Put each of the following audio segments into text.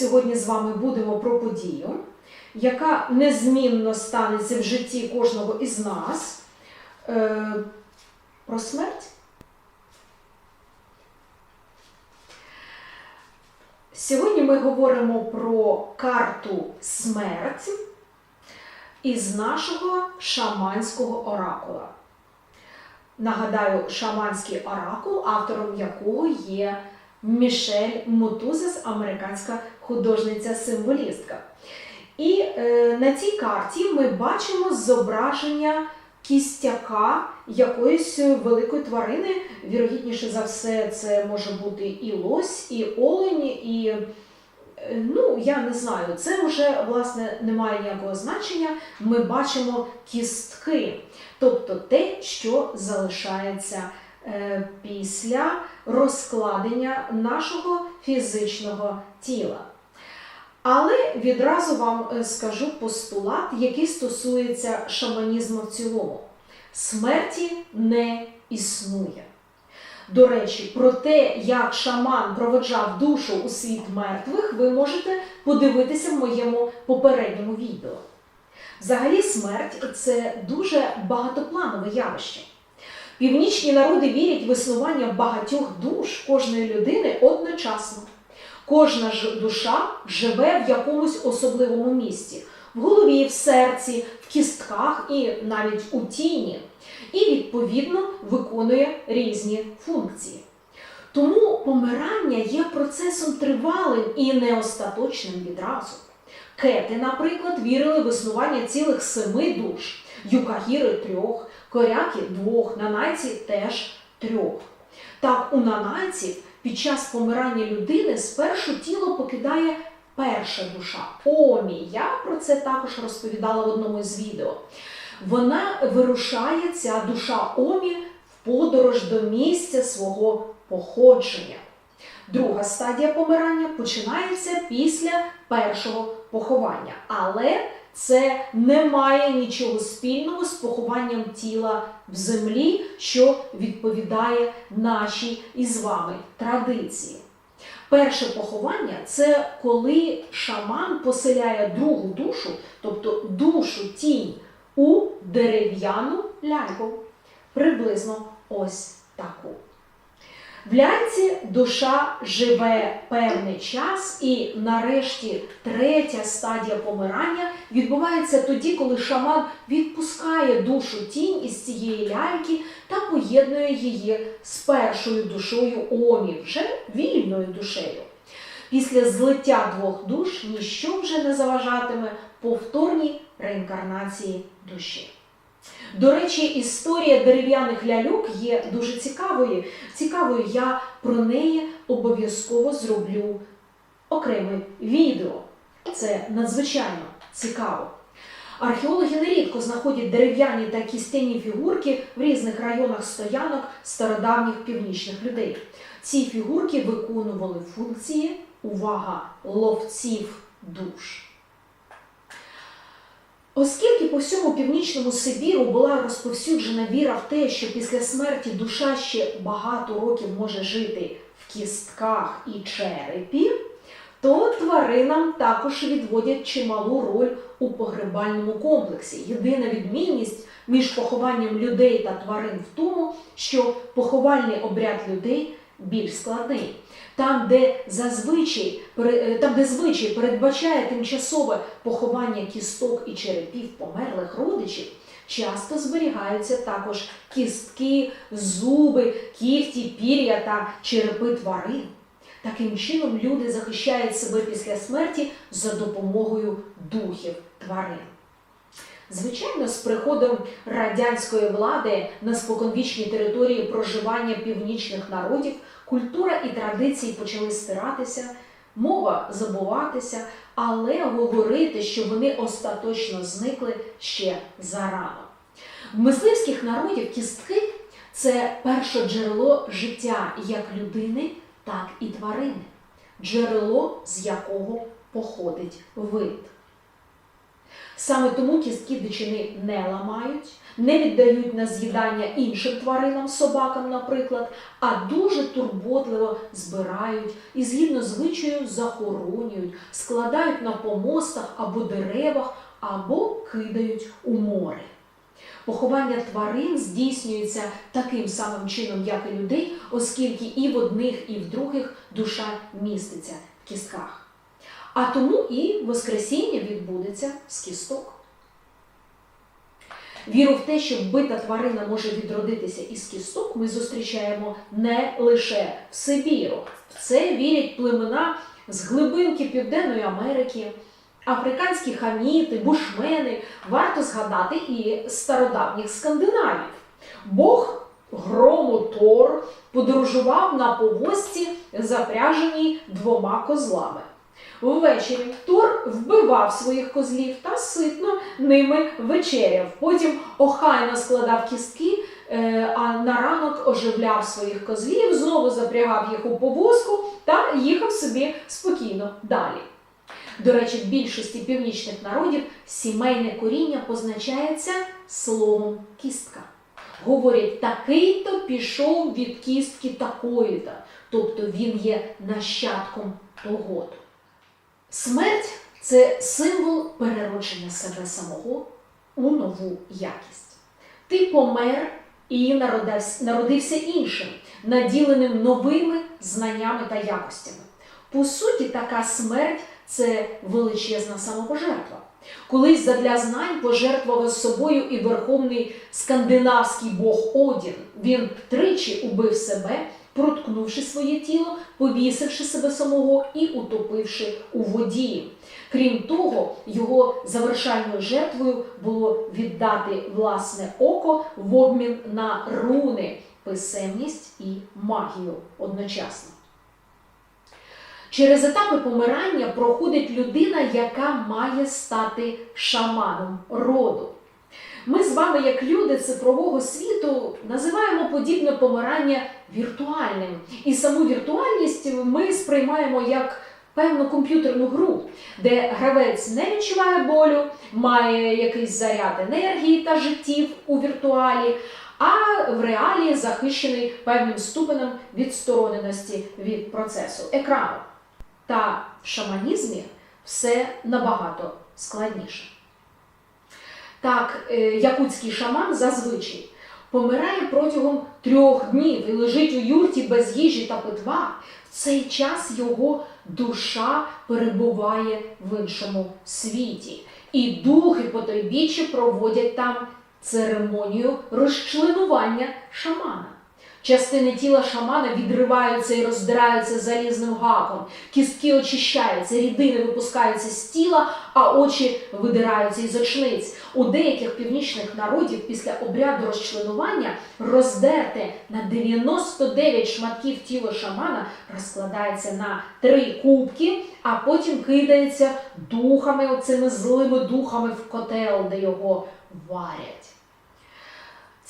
сьогодні з вами будемо про подію, яка незмінно станеться в житті кожного із нас. Е, про смерть. Сьогодні ми говоримо про карту смерть із нашого шаманського оракула. Нагадаю, шаманський оракул, автором якого є Мішель Мотузес, американська художниця-символістка. І е, на цій карті ми бачимо зображення кістяка якоїсь великої тварини. Вірогідніше за все, це може бути і лось, і олень, і е, ну, я не знаю, це вже власне не має ніякого значення. Ми бачимо кістки, тобто те, що залишається е, після розкладення нашого фізичного тіла. Але відразу вам е, скажу постулат, який стосується шаманізму в цілому. Смерті не існує. До речі, про те, як шаман проведжав душу у світ мертвих, ви можете подивитися в моєму попередньому відео. Взагалі, смерть це дуже багатопланове явище. Північні народи вірять в існування багатьох душ кожної людини одночасно. Кожна ж душа живе в якомусь особливому місці в голові, в серці, в кістках і навіть у тіні, і відповідно виконує різні функції. Тому помирання є процесом тривалим і не остаточним відразу. Кети, наприклад, вірили в існування цілих семи душ, юкагіри трьох, коряки двох, нанайці теж трьох. Так, у нанайців під час помирання людини спершу тіло покидає перша душа Омі. Я про це також розповідала в одному із відео. Вона вирушає, ця душа Омі, в подорож до місця свого походження. Друга стадія помирання починається після першого поховання, але це не має нічого спільного з похованням тіла в землі, що відповідає нашій із вами традиції. Перше поховання це коли шаман поселяє другу душу, тобто душу тінь, у дерев'яну ляльку. Приблизно ось таку. В ляльці душа живе певний час, і нарешті третя стадія помирання відбувається тоді, коли шаман відпускає душу тінь із цієї ляльки та поєднує її з першою душою Омі, вже вільною душею. Після злиття двох душ ніщо вже не заважатиме повторній реінкарнації душі. До речі, історія дерев'яних ляльок є дуже цікавою. Цікавою, я про неї обов'язково зроблю окреме відео. Це надзвичайно цікаво. Археологи нерідко знаходять дерев'яні та кістяні фігурки в різних районах стоянок стародавніх північних людей. Ці фігурки виконували функції, увага, ловців душ. Оскільки по всьому північному Сибіру була розповсюджена віра в те, що після смерті душа ще багато років може жити в кістках і черепі, то тваринам також відводять чималу роль у погребальному комплексі. Єдина відмінність між похованням людей та тварин в тому, що поховальний обряд людей більш складний. Там, де зазвичай там, де звичай передбачає тимчасове поховання кісток і черепів померлих родичів, часто зберігаються також кістки, зуби, кігті, пір'я та черепи тварин. Таким чином люди захищають себе після смерті за допомогою духів тварин. Звичайно, з приходом радянської влади на споконвічній території проживання північних народів культура і традиції почали стиратися, мова забуватися, але говорити, що вони остаточно зникли ще зарано. В мисливських народів кістки це перше джерело життя як людини, так і тварини, джерело, з якого походить вид. Саме тому кістки дичини не ламають, не віддають на з'їдання іншим тваринам, собакам, наприклад, а дуже турботливо збирають і згідно звичаю захоронюють, складають на помостах або деревах, або кидають у море. Поховання тварин здійснюється таким самим чином, як і людей, оскільки і в одних, і в других душа міститься в кістках. А тому і Воскресіння відбудеться з кісток. Віру в те, що вбита тварина може відродитися із кісток, ми зустрічаємо не лише в Сибіру. В це вірять племена з глибинки Південної Америки, африканські хаміти, бушмени. Варто згадати і стародавніх скандинавів. Бог грому Тор подорожував на повозці, запряженій двома козлами. Ввечері Тор вбивав своїх козлів та ситно ними вечеряв. Потім охайно складав кістки, е, а на ранок оживляв своїх козлів, знову запрягав їх у повозку та їхав собі спокійно далі. До речі, в більшості північних народів сімейне коріння позначається словом кістка. Говорять, такий-то пішов від кістки такої-то, тобто він є нащадком того-то. Смерть це символ переродження себе самого у нову якість. Ти помер і народився, іншим, наділеним новими знаннями та якостями. По суті, така смерть це величезна самопожертва. Колись задля знань пожертвував собою і верховний скандинавський бог Одін. Він тричі убив себе, проткнувши своє тіло, повісивши себе самого і утопивши у воді. Крім того, його завершальною жертвою було віддати власне око в обмін на руни, писемність і магію одночасно. Через етапи помирання проходить людина, яка має стати шаманом роду. Вами, як люди цифрового світу, називаємо подібне помирання віртуальним. І саму віртуальність ми сприймаємо як певну комп'ютерну гру, де гравець не відчуває болю, має якийсь заряд енергії та життів у віртуалі, а в реалі захищений певним ступенем відстороненості від процесу екрану. Та в шаманізмі все набагато складніше. Так, е, якутський шаман зазвичай помирає протягом трьох днів і лежить у юрті без їжі та питва. В цей час його душа перебуває в іншому світі. І духи потойбічі проводять там церемонію розчленування шамана. Частини тіла шамана відриваються і роздираються залізним гаком, кістки очищаються, рідини випускаються з тіла, а очі видираються із очниць. У деяких північних народів після обряду розчленування роздерте на 99 шматків тіла шамана розкладається на три кубки, а потім кидається духами, оцими злими духами в котел, де його варять.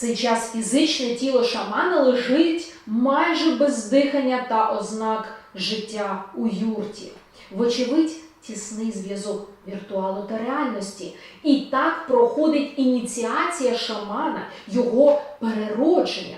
Цей час фізичне тіло шамана лежить майже без дихання та ознак життя у юрті. Вочевидь, тісний зв'язок віртуалу та реальності. І так проходить ініціація шамана, його переродження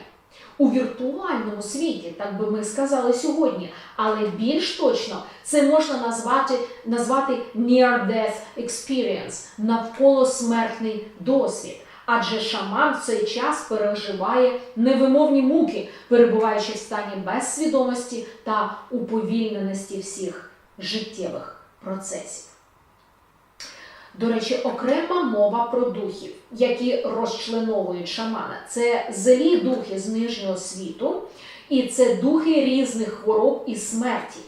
у віртуальному світі, так би ми сказали сьогодні. Але більш точно це можна назвати, назвати Near-Death Experience навколосмертний досвід. Адже шаман в цей час переживає невимовні муки, перебуваючи в стані безсвідомості та уповільненості всіх життєвих процесів. До речі, окрема мова про духів, які розчленовують шамана. Це злі духи з нижнього світу, і це духи різних хвороб і смерті.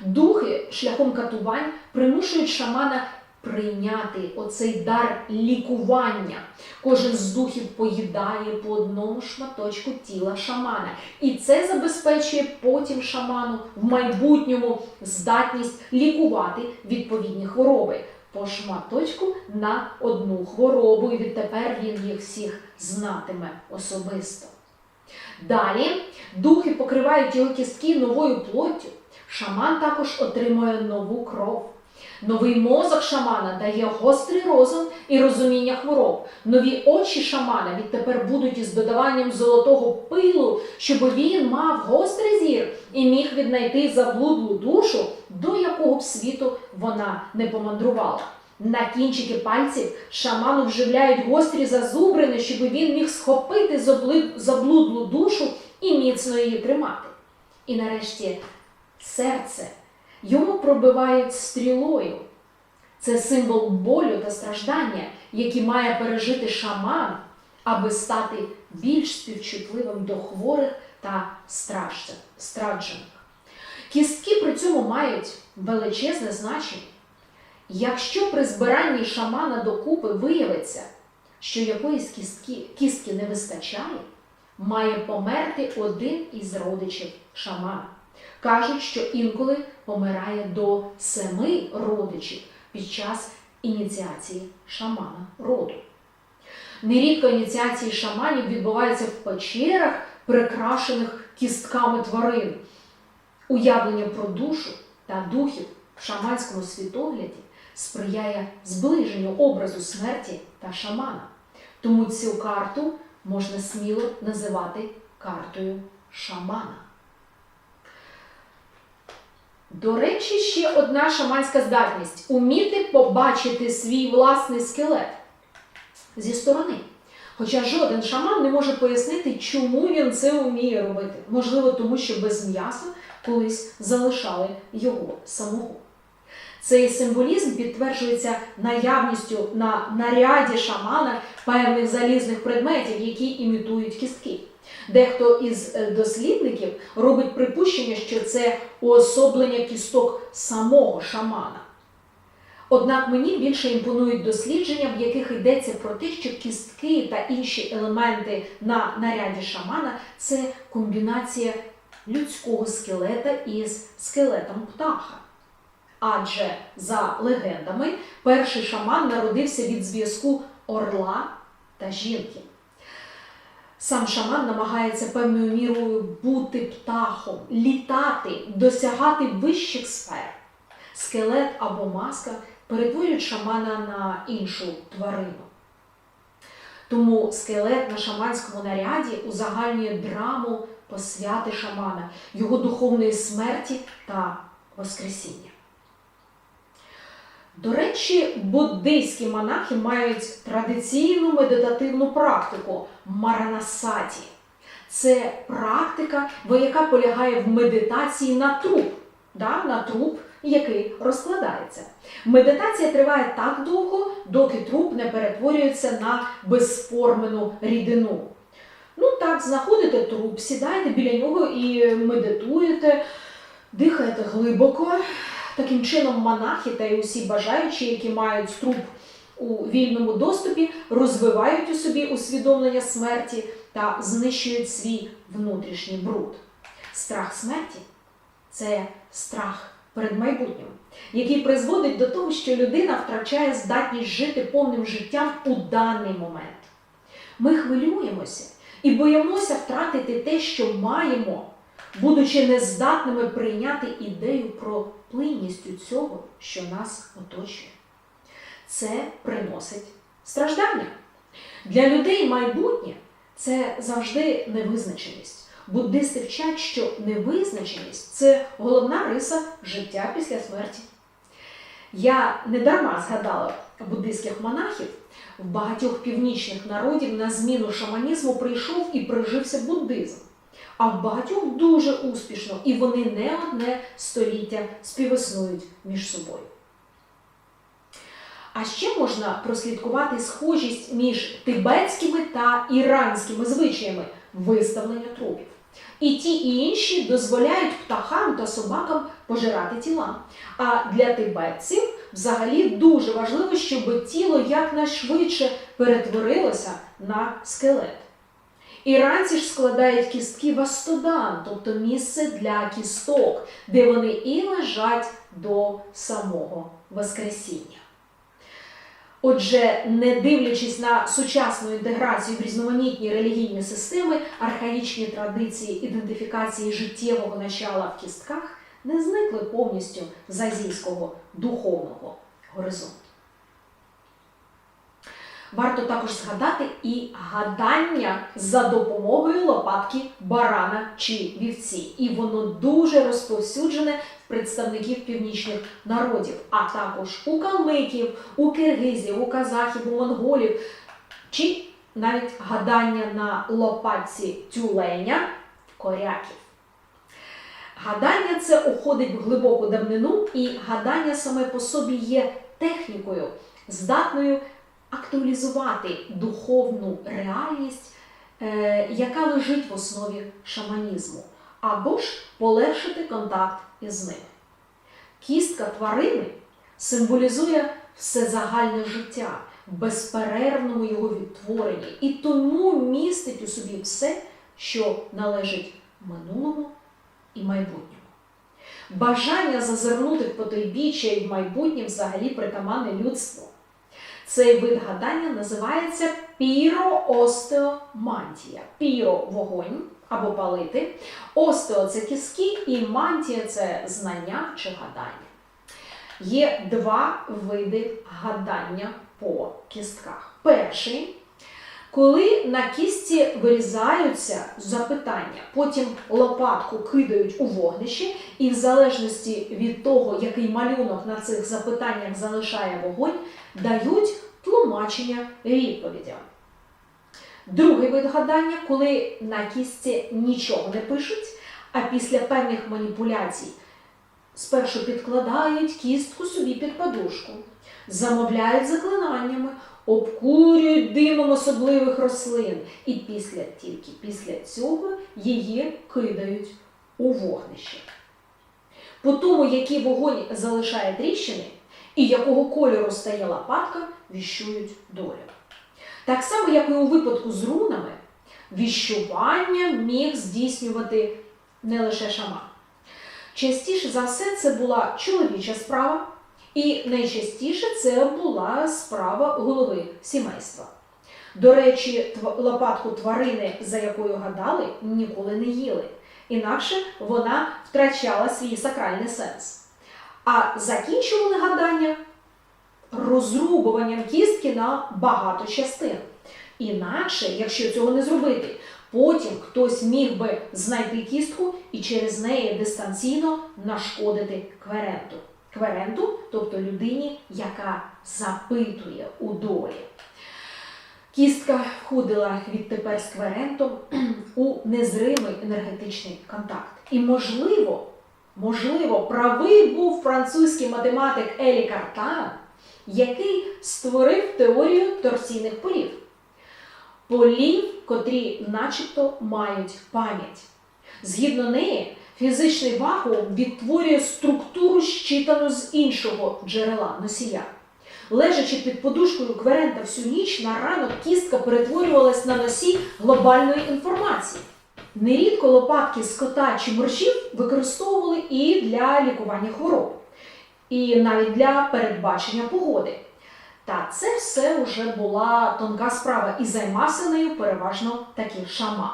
Духи шляхом катувань примушують шамана прийняти оцей дар лікування. Кожен з духів поїдає по одному шматочку тіла шамана. І це забезпечує потім шаману в майбутньому здатність лікувати відповідні хвороби. По шматочку на одну хворобу, і відтепер він їх всіх знатиме особисто. Далі духи покривають його кістки новою плоттю. Шаман також отримує нову кров. Новий мозок шамана дає гострий розум і розуміння хвороб. Нові очі шамана відтепер будуть із додаванням золотого пилу, щоб він мав гострий зір і міг віднайти заблудлу душу, до якого б світу вона не помандрувала. На кінчики пальців шаману вживляють гострі зазубрини, щоб він міг схопити заблудлу душу і міцно її тримати. І нарешті серце йому пробивають стрілою. Це символ болю та страждання, які має пережити шаман, аби стати більш співчутливим до хворих та страждених. Кістки при цьому мають величезне значення. Якщо при збиранні шамана докупи виявиться, що якоїсь кістки, кістки не вистачає, має померти один із родичів шамана. Кажуть, що інколи помирає до семи родичів під час ініціації шамана роду. Нерідко ініціації шаманів відбуваються в печерах, прикрашених кістками тварин. Уявлення про душу та духів в шаманському світогляді сприяє зближенню образу смерті та шамана. Тому цю карту можна сміло називати картою шамана. До речі, ще одна шаманська здатність уміти побачити свій власний скелет зі сторони. Хоча жоден шаман не може пояснити, чому він це вміє робити. Можливо, тому що без м'яса колись залишали його самого. Цей символізм підтверджується наявністю на наряді шамана певних залізних предметів, які імітують кістки. Дехто із е, дослідників робить припущення, що це уособлення кісток самого шамана. Однак мені більше імпонують дослідження, в яких йдеться про те, що кістки та інші елементи на наряді шамана це комбінація людського скелета із скелетом птаха. Адже за легендами перший шаман народився від зв'язку орла та жінки. Сам шаман намагається певною мірою бути птахом, літати, досягати вищих сфер. Скелет або маска перетворюють шамана на іншу тварину. Тому скелет на шаманському наряді узагальнює драму посвяти шамана, його духовної смерті та воскресіння. До речі, буддийські монахи мають традиційну медитативну практику маранасаті. Це практика, яка полягає в медитації на труп, да, на труп, який розкладається. Медитація триває так довго, доки труп не перетворюється на безформену рідину. Ну так, знаходите труп, сідаєте біля нього і медитуєте, дихаєте глибоко. Таким чином, монахи та й усі бажаючі, які мають труп у вільному доступі, розвивають у собі усвідомлення смерті та знищують свій внутрішній бруд. Страх смерті це страх перед майбутнім, який призводить до того, що людина втрачає здатність жити повним життям у даний момент. Ми хвилюємося і боїмося втратити те, що маємо, будучи нездатними прийняти ідею про плинність у цього, що нас оточує. Це приносить страждання. Для людей майбутнє це завжди невизначеність. Буддисти вчать, що невизначеність це головна риса життя після смерті. Я не дарма згадала буддистських монахів. В багатьох північних народів на зміну шаманізму прийшов і прижився буддизм. А в багатьох дуже успішно, і вони не одне століття співіснують між собою. А ще можна прослідкувати схожість між тибетськими та іранськими звичаями виставлення трупів. І ті, і інші дозволяють птахам та собакам пожирати тіла. А для тибетців взагалі дуже важливо, щоб тіло якнайшвидше перетворилося на скелет. Іранці ж складають кістки в астодан, тобто місце для кісток, де вони і лежать до самого Воскресіння. Отже, не дивлячись на сучасну інтеграцію в різноманітні релігійні системи, архаїчні традиції ідентифікації життєвого начала в кістках не зникли повністю з азійського духовного горизонту. Варто також згадати і гадання за допомогою лопатки барана чи вівці. І воно дуже розповсюджене в представників північних народів, а також у калмиків, у киргизів, у казахів, у монголів, чи навіть гадання на лопатці тюленя коряків. Гадання це уходить в глибоку давнину, і гадання саме по собі є технікою, здатною актуалізувати духовну реальність, е, яка лежить в основі шаманізму, або ж полегшити контакт із ним. Кістка тварини символізує всезагальне життя безперервному його відтворенні і тому містить у собі все, що належить минулому і майбутньому. Бажання зазирнути в потойбіччя і в майбутнє взагалі притаманне людству. Цей вид гадання називається піроостеомантія. Піро вогонь або палити. Остео це кіски, і мантія це знання чи гадання. Є два види гадання по кістках. Перший коли на кістці вирізаються запитання, потім лопатку кидають у вогнище, і в залежності від того, який малюнок на цих запитаннях залишає вогонь, дають тлумачення відповідям. Другий вид гадання, коли на кістці нічого не пишуть, а після певних маніпуляцій спершу підкладають кістку собі під подушку, замовляють заклинаннями, обкурюють димом особливих рослин, і після тільки після цього її кидають у вогнище. По тому, який вогонь залишає тріщини і якого кольору стає лопатка, віщують долю. Так само, як і у випадку з рунами, віщування міг здійснювати не лише шаман. Частіше за все це була чоловіча справа, і найчастіше це була справа голови сімейства. До речі, лопатку тварини, за якою гадали, ніколи не їли, інакше вона втрачала свій сакральний сенс. А закінчували гадання розрубуванням кістки на багато частин. Інакше, якщо цього не зробити, потім хтось міг би знайти кістку і через неї дистанційно нашкодити кверенту. Кверенту, тобто людині, яка запитує у долі. Кістка входила відтепер з кверентом у незримий енергетичний контакт. І можливо, можливо, правий був французький математик Елі Картан, який створив теорію торсійних полів. Полів, котрі начебто мають пам'ять. Згідно неї, фізичний вакуум відтворює структуру щитану з іншого джерела носія. Лежачи під подушкою кверента всю ніч, на ранок кістка перетворювалась на носій глобальної інформації. Нерідко лопатки з кота чи моржів використовували і для лікування хвороб, і навіть для передбачення погоди. Та це все вже була тонка справа, і займався нею переважно такий шаман.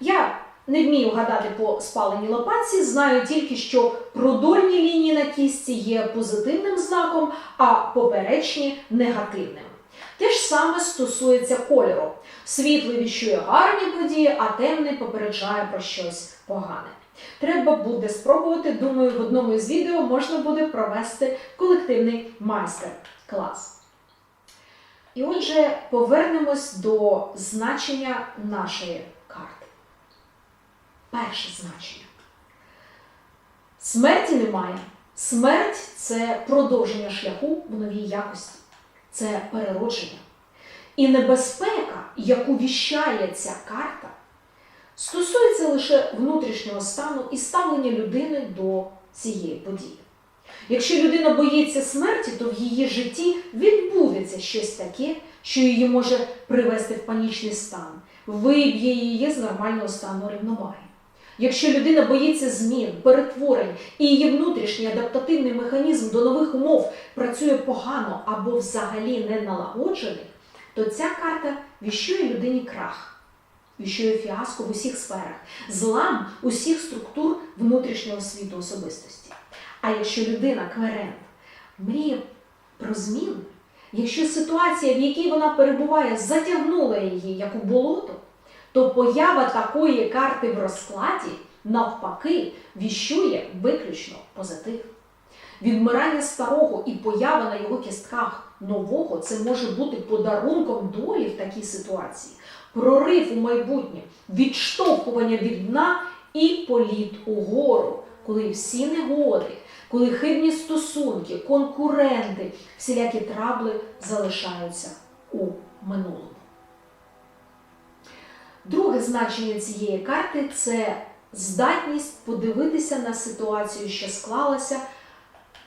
Я не вмію гадати по спаленій лопатці, знаю тільки, що продольні лінії на кістці є позитивним знаком, а поперечні негативним. Те ж саме стосується кольору. Світлий віщує гарні події, а темний попереджає про щось погане. Треба буде спробувати, думаю, в одному із відео можна буде провести колективний майстер-клас. І отже, повернемось до значення нашої. Перше значення. Смерті немає. Смерть це продовження шляху в новій якості, це переродження. І небезпека, яку віщає ця карта, стосується лише внутрішнього стану і ставлення людини до цієї події. Якщо людина боїться смерті, то в її житті відбудеться щось таке, що її може привести в панічний стан, виб'є її з нормального стану рівноваги. Якщо людина боїться змін, перетворень і її внутрішній адаптативний механізм до нових умов працює погано або взагалі не налагоджений, то ця карта віщує людині крах. віщує фіаско в усіх сферах, злам усіх структур внутрішнього світу особистості. А якщо людина кверент мріє про зміни, якщо ситуація, в якій вона перебуває, затягнула її як у болото, то поява такої карти в розкладі навпаки віщує виключно позитив. Відмирання старого і поява на його кістках нового це може бути подарунком долі в такій ситуації, прорив у майбутнє, відштовхування від дна і політ угору, коли всі негоди, коли хибні стосунки, конкуренти, всілякі трабли залишаються у минулому. Друге значення цієї карти це здатність подивитися на ситуацію, що склалася,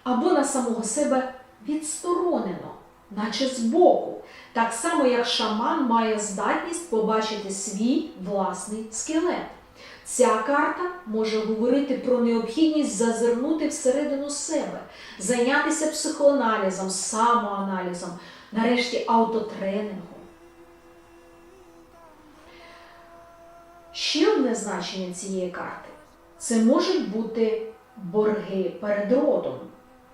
або на самого себе відсторонено, наче збоку. Так само, як шаман має здатність побачити свій власний скелет. Ця карта може говорити про необхідність зазирнути всередину себе, зайнятися психоаналізом, самоаналізом, нарешті автотренингом. Ще одне значення цієї карти це можуть бути борги перед родом,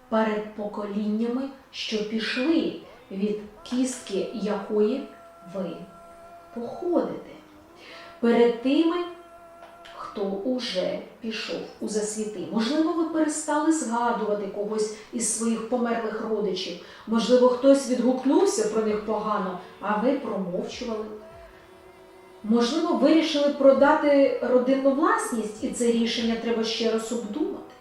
перед поколіннями, що пішли від кістки якої ви походите, перед тими, хто уже пішов у засвіти. Можливо, ви перестали згадувати когось із своїх померлих родичів, можливо, хтось відгукнувся про них погано, а ви промовчували. Можливо, вирішили продати родинну власність, і це рішення треба ще раз обдумати.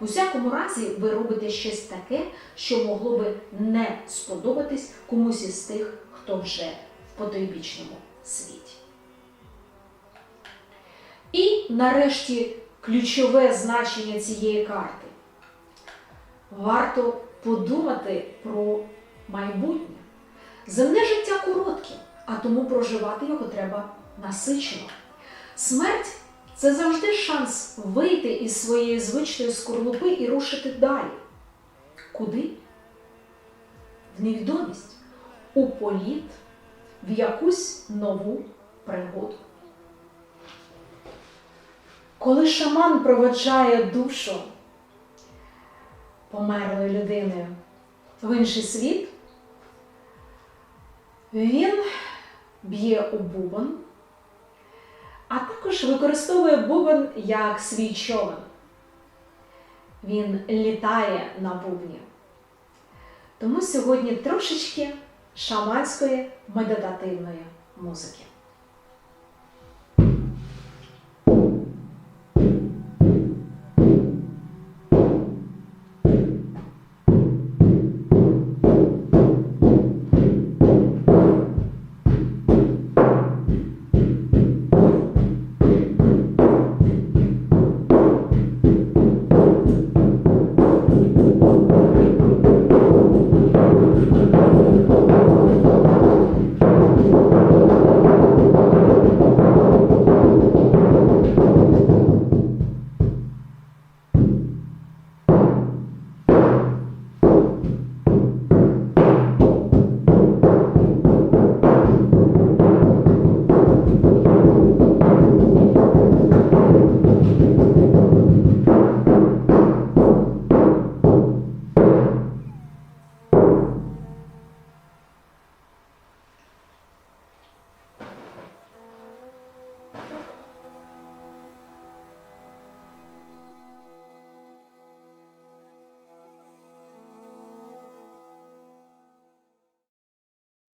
У всякому разі, ви робите щось таке, що могло би не сподобатись комусь із тих, хто вже в потойбічному світі. І нарешті ключове значення цієї карти. Варто подумати про майбутнє. Земне життя коротке, а тому проживати його треба насичено. Смерть це завжди шанс вийти із своєї звичної скорлупи і рушити далі. Куди? В невідомість, у політ, в якусь нову пригоду. Коли шаман проводжає душу померлої людини в інший світ, він б'є у бубон, а також використовує бубон як свій човен. Він літає на бубні. Тому сьогодні трошечки шаманської медитативної музики.